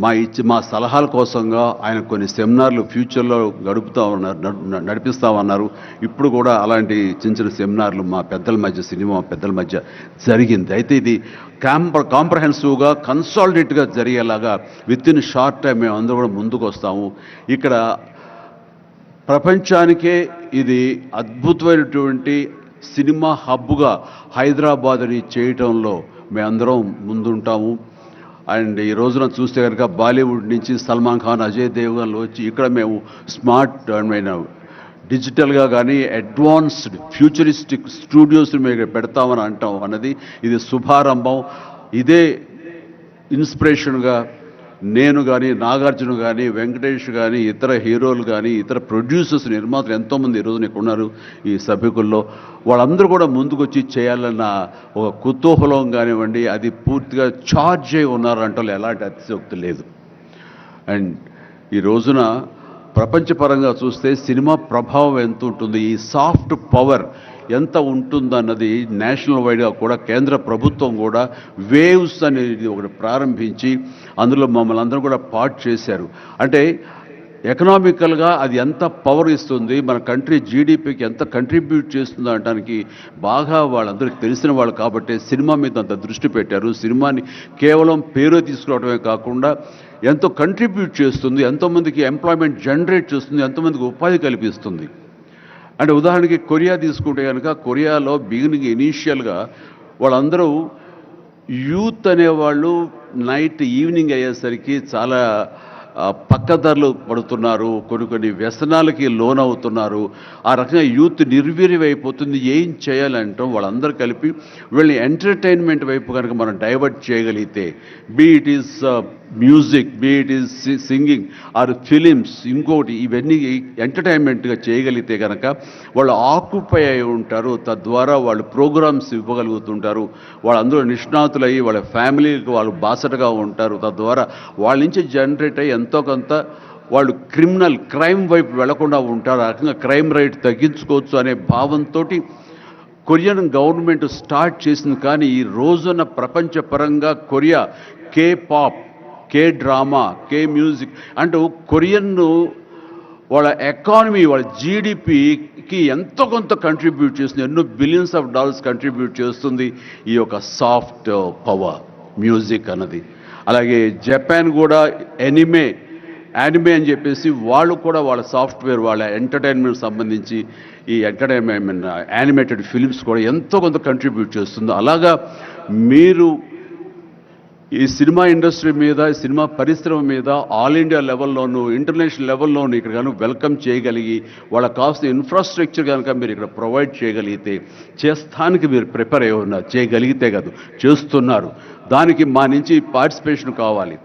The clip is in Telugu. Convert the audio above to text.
మా ఇచ్చి మా సలహాల కోసంగా ఆయన కొన్ని సెమినార్లు ఫ్యూచర్లో గడుపుతా ఉన్నారు నడిపిస్తా నడిపిస్తామన్నారు ఇప్పుడు కూడా అలాంటి చిన్న చిన్న సెమినార్లు మా పెద్దల మధ్య సినిమా పెద్దల మధ్య జరిగింది. అయితే ఇది కాంప కాంప్రహెన్సివ్గా కన్సాలిడేట్గా జరిగేలాగా విత్ ఇన్ షార్ట్ టైం మేము అందరూ కూడా ముందుకు వస్తాము. ఇక్కడ ప్రపంచానికే ఇది అద్భుతమైనటువంటి సినిమా హబ్గా హైదరాబాద్ని చేయటంలో మేమందరం ముందుంటాము. అండ్ ఈ రోజున చూస్తే కనుక బాలీవుడ్ నుంచి సల్మాన్ ఖాన్ అజయ్ దేవ్గన్లు వచ్చి ఇక్కడ మేము స్మార్ట్ అయిన డిజిటల్గా కానీ అడ్వాన్స్డ్ ఫ్యూచరిస్టిక్ స్టూడియోస్ని మేము పెడతామని అంటాం అన్నది ఇది శుభారంభం. ఇదే ఇన్స్పిరేషన్గా నేను కానీ నాగార్జున కానీ వెంకటేష్ కానీ ఇతర హీరోలు కానీ ఇతర ప్రొడ్యూసర్స్ నిర్మాతలు ఎంతోమంది ఈరోజు ఇక్కడ ఉన్నారు ఈ సభ్యుకుల్లో వాళ్ళందరూ కూడా ముందుకొచ్చి చేయాలన్న ఒక కుతూహలం కానివ్వండి అది పూర్తిగా ఛార్జ్ అయి ఉన్నారంటే ఎలాంటి అతిశయోక్తి లేదు. అండ్ ఈ రోజున ప్రపంచపరంగా చూస్తే సినిమా ప్రభావం ఎంత ఉంటుంది? ఈ సాఫ్ట్ పవర్ ఎంత ఉంటుందన్నది నేషనల్ వైడ్గా కూడా కేంద్ర ప్రభుత్వం కూడా వేవ్స్ అనేది ఒకటి ప్రారంభించి అందులో మమ్మల్ని అందరూ కూడా పార్ట్ చేశారు. అంటే ఎకనామికల్గా అది ఎంత పవర్ ఇస్తుంది మన కంట్రీ జీడిపికి ఎంత కంట్రిబ్యూట్ చేస్తుందో అనడానికి బాగా వాళ్ళందరికీ తెలిసిన వాళ్ళు కాబట్టి సినిమా మీద అంత దృష్టి పెట్టారు. సినిమాని కేవలం పేరు తీసుకురావడమే కాకుండా ఎంతో కంట్రిబ్యూట్ చేస్తుంది ఎంతోమందికి ఎంప్లాయ్మెంట్ జనరేట్ చేస్తుంది ఎంతోమందికి ఉపాధి కల్పిస్తుంది. అంటే ఉదాహరణకి కొరియా తీసుకుంటే కనుక కొరియాలో బిగినింగ్ ఇనీషియల్గా వాళ్ళందరూ యూత్ అనేవాళ్ళు నైట్ ఈవినింగ్ అయ్యేసరికి చాలా పక్కదారులు పడుతున్నారు కొన్ని కొన్ని వ్యసనాలకి లోనవుతున్నారు. ఆ రకంగా యూత్ నిర్వీర్యమైపోతుంది. ఏం చేయాలంటాం వాళ్ళందరూ కలిపి వీళ్ళని ఎంటర్టైన్మెంట్ వైపు కనుక మనం డైవర్ట్ చేయగలిగితే be it is music be it is singing or films ఇంకోటి ఇవన్నీ ఎంటర్టైన్మెంట్గా చేయగలిగితే కనుక వాళ్ళు ఆక్యుపై అయి ఉంటారు. తద్వారా వాళ్ళు ప్రోగ్రామ్స్ ఇవ్వగలుగుతుంటారు. వాళ్ళందరూ నిష్ణాతులయ్యి వాళ్ళ ఫ్యామిలీకి వాళ్ళు బాసటగా ఉంటారు. తద్వారా వాళ్ళ నుంచి జనరేట్ అయ్యి ఎంతో కొంత వాళ్ళు క్రిమినల్ క్రైమ్ వైపు వెళ్ళకుండా ఉంటారు. ఆ రకంగా క్రైమ్ రేట్ తగ్గించుకోవచ్చు అనే భావంతో కొరియన్ గవర్నమెంట్ స్టార్ట్ చేసింది. కానీ ఈ రోజున ప్రపంచపరంగా Korea K pop K drama K music అంటూ కొరియన్ను వాళ్ళ ఎకానమీ వాళ్ళ జీడిపికి ఎంతో కొంత కంట్రిబ్యూట్ చేస్తుంది. ఎన్నో బిలియన్స్ ఆఫ్ డాలర్స్ కంట్రిబ్యూట్ చేస్తుంది. ఈ యొక్క సాఫ్ట్ పవర్ మ్యూజిక్ అన్నది. అలాగే జపాన్ కూడా ఎనిమే యానిమే అని చెప్పేసి వాళ్ళు కూడా వాళ్ళ సాఫ్ట్వేర్ వాళ్ళ ఎంటర్టైన్మెంట్ సంబంధించి ఈ ఎంటర్టైన్మెంట్ యానిమేటెడ్ ఫిలిమ్స్ కూడా ఎంతో కొంత కంట్రిబ్యూట్ చేస్తుంది. అలాగా మీరు ఈ సినిమా ఇండస్ట్రీ మీద ఈ సినిమా పరిశ్రమ మీద ఆల్ ఇండియా లెవెల్లోనూ ఇంటర్నేషనల్ లెవెల్లోనూ ఇక్కడ కనుక వెల్కమ్ చేయగలిగి వాళ్ళకి కావాల్సిన ఇన్ఫ్రాస్ట్రక్చర్ కనుక మీరు ఇక్కడ ప్రొవైడ్ చేయగలిగితే చేస్తానికి మీరు ప్రిపేర్ అయి ఉన్నారు చేయగలిగితే కాదు చేస్తున్నారు. దానికి మా నుంచి పార్టిసిపేషన్ కావాలి.